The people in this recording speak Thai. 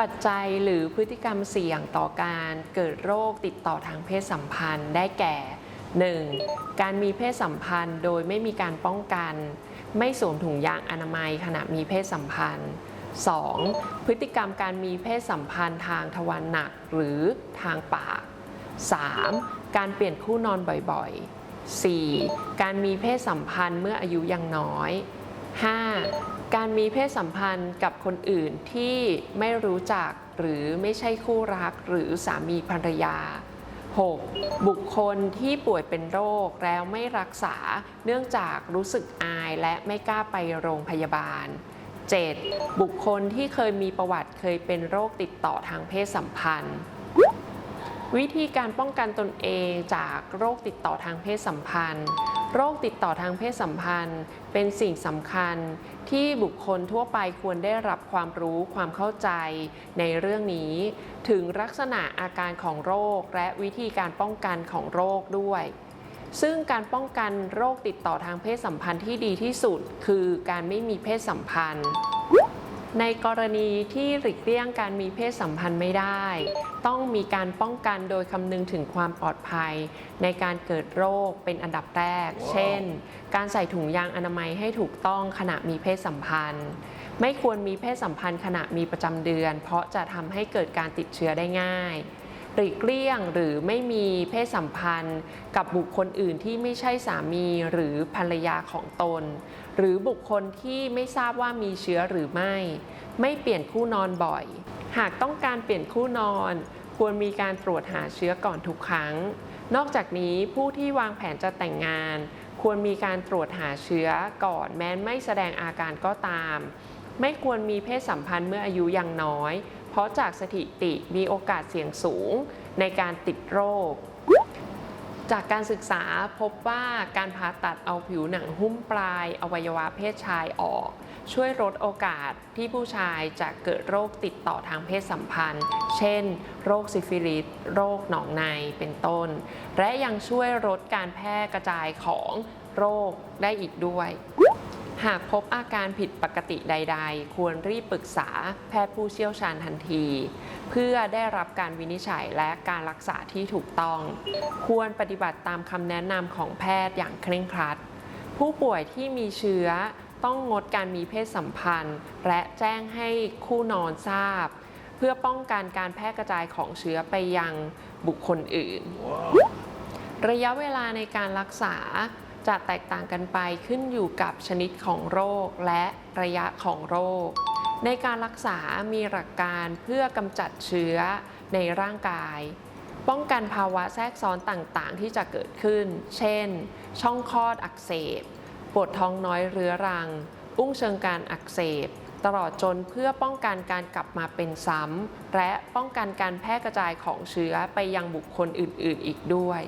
ปัจจัยหรือพฤติกรรมเสี่ยงต่อการเกิดโรคติดต่อทางเพศสัมพันธ์ได้แก่ 1. การมีเพศสัมพันธ์โดยไม่มีการป้องกัน ไม่สวมถุงยางอนามัยขณะมีเพศสัมพันธ์ 2. พฤติกรรมการมีเพศสัมพันธ์ทางทวารหนักหรือทางปาก 3. การเปลี่ยนคู่นอนบ่อยๆ 4. การมีเพศสัมพันธ์เมื่ออายุยังน้อย 5. การมีเพศสัมพันธ์กับคนอื่นที่ไม่รู้จักหรือไม่ใช่คู่รักหรือสามีภรรยา 6. บุคคลที่ป่วยเป็นโรคแล้วไม่รักษาเนื่องจากรู้สึกอายและไม่กล้าไปโรงพยาบาล 7. บุคคลที่เคยมีประวัติเคยเป็นโรคติดต่อทางเพศสัมพันธ์ วิธีการป้องกันตนเองจากโรคติดต่อทางเพศสัมพันธ์ โรคติดต่อทางเพศสัมพันธ์ เป็นสิ่งสำคัญที่บุคคลทั่วไปควรได้รับความรู้ความเข้าใจในเรื่องนี้ ถึงลักษณะอาการของโรคและวิธีการป้องกันของโรคด้วย ซึ่งการป้องกันโรคติดต่อทางเพศสัมพันธ์ที่ดีที่สุด คือการไม่มีเพศสัมพันธ์ ในกรณีที่หลีกเลี่ยงการมีเพศสัมพันธ์ไม่ได้ ต้องมีการป้องกันโดยคำนึงถึงความปลอดภัย ในการเกิดโรคเป็นอันดับแรก เช่น การใส่ถุงยางอนามัยให้ถูกต้องขณะมีเพศสัมพันธ์ ไม่ควรมีเพศสัมพันธ์ขณะมีประจำเดือน เพราะจะทำให้เกิดการติดเชื้อได้ง่าย หลีกเลี่ยงหรือไม่มีเพศสัมพันธ์ กับบุคคลอื่นที่ไม่ใช่สามีหรือภรรยาของตน หรือบุคคลที่ไม่ทราบว่ามีเชื้อหรือไม่ ไม่เปลี่ยนคู่นอนบ่อย หากต้องการเปลี่ยนคู่นอน ควรมีการตรวจหาเชื้อก่อนทุกครั้ง นอกจากนี้ผู้ที่วางแผนจะแต่งงาน ควรมีการตรวจหาเชื้อก่อนแม้ไม่แสดงอาการก็ตาม ไม่ควรมีเพศสัมพันธ์เมื่ออายุยังน้อย เพราะจากสถิติมีโอกาสเสี่ยงสูงในการติดโรค จากการศึกษาพบว่าการผ่าตัดเอาผิวหนังหุ้มปลายอวัยวะเพศชายออก ช่วยลดโอกาสที่ผู้ชายจะเกิดโรคติดต่อทางเพศสัมพันธ์ เช่น โรคซิฟิลิส โรคหนองใน เป็นต้น และยังช่วยลดการแพร่กระจายของโรคได้อีกด้วย หากพบอาการผิดปกติใด ๆ ควรรีบปรึกษาแพทย์ผู้เชี่ยวชาญทันที เพื่อได้รับการวินิจฉัยและการรักษาที่ถูกต้อง ควรปฏิบัติตามคำแนะนำของแพทย์อย่างเคร่งครัด ผู้ป่วยที่มีเชื้อต้องงดการมีเพศสัมพันธ์ และแจ้งให้คู่นอนทราบ เพื่อป้องกันการแพร่กระจายของเชื้อไปยังบุคคลอื่น ระยะเวลาในการรักษา จะแตกต่างกันไปขึ้นอยู่กับชนิดของโรคและระยะของโรค ในการรักษามีหลักการเพื่อกำจัดเชื้อในร่างกาย ป้องกันภาวะแทรกซ้อนต่างๆ ที่จะเกิดขึ้น เช่น ช่องคลอดอักเสบ ปวดท้องน้อยเรื้อรัง อุ้งเชิงการอักเสบ ตลอดจนเพื่อป้องกันการกลับมาเป็นซ้ำและป้องกันการแพร่กระจายของเชื้อไปยังบุคคลอื่น ๆ อีกด้วย